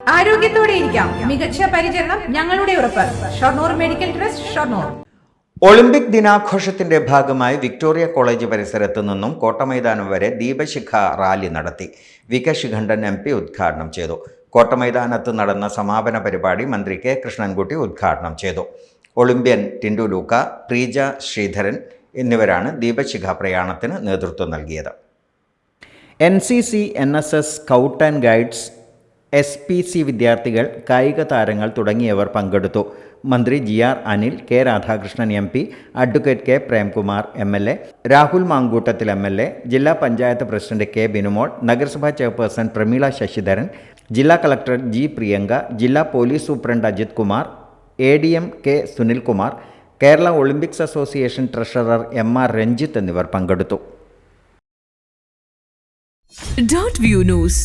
ആരോഗ്യത്തോടെ ഇരിക്കാം. മികച്ച പരിചരണം ഞങ്ങളുടെ ഉറപ്പ്. Shoranur medical trust Shoranur. Olympic ദിനാഘോഷത്തിന്റെ ഭാഗമായി വിക്ടോറിയ കോളേജ് പരിസരത്ത് നിന്നും കോട്ടമൈതാനം വരെ ദീപശിഖ റാലി നടത്തി. V K Shikhandan M P ഉദ്ഘാടനം ചെയ്തു. കോട്ടമൈതാനത്ത് നടന്ന സമാപന പരിപാടി മന്ത്രി കെ കൃഷ്ണൻകുട്ടി ഉദ്ഘാടനം ചെയ്തു. ഒളിമ്പ്യൻ ടിൻഡു ലൂക്ക പ്രീജ ശ്രീധരൻ എന്നിവരാണ് ദീപശിഖ പ്രയാണത്തിന് നേതൃത്വം നൽകിയത്. N C C N S S scout and guides S P C വിദ്യാർത്ഥികൾ കായിക താരങ്ങൾ തുടങ്ങിയവർ പങ്കെടുത്തു. മന്ത്രി G R Anil K Radhakrishnan M P advocate K Premkumar M L A Rahul Mamkootathil M L A ജില്ലാ പഞ്ചായത്ത് പ്രസിഡന്റ് കെ ബിനുമോൾ നഗരസഭാ chairperson Prameela Sasidharan ജില്ലാ collector G Priyanka ജില്ലാ police superintendent Ajith Kumar A D M K Sunilkumar Kerala olympics association treasurer M R Ranjith എന്നിവർ പങ്കെടുത്തു. View news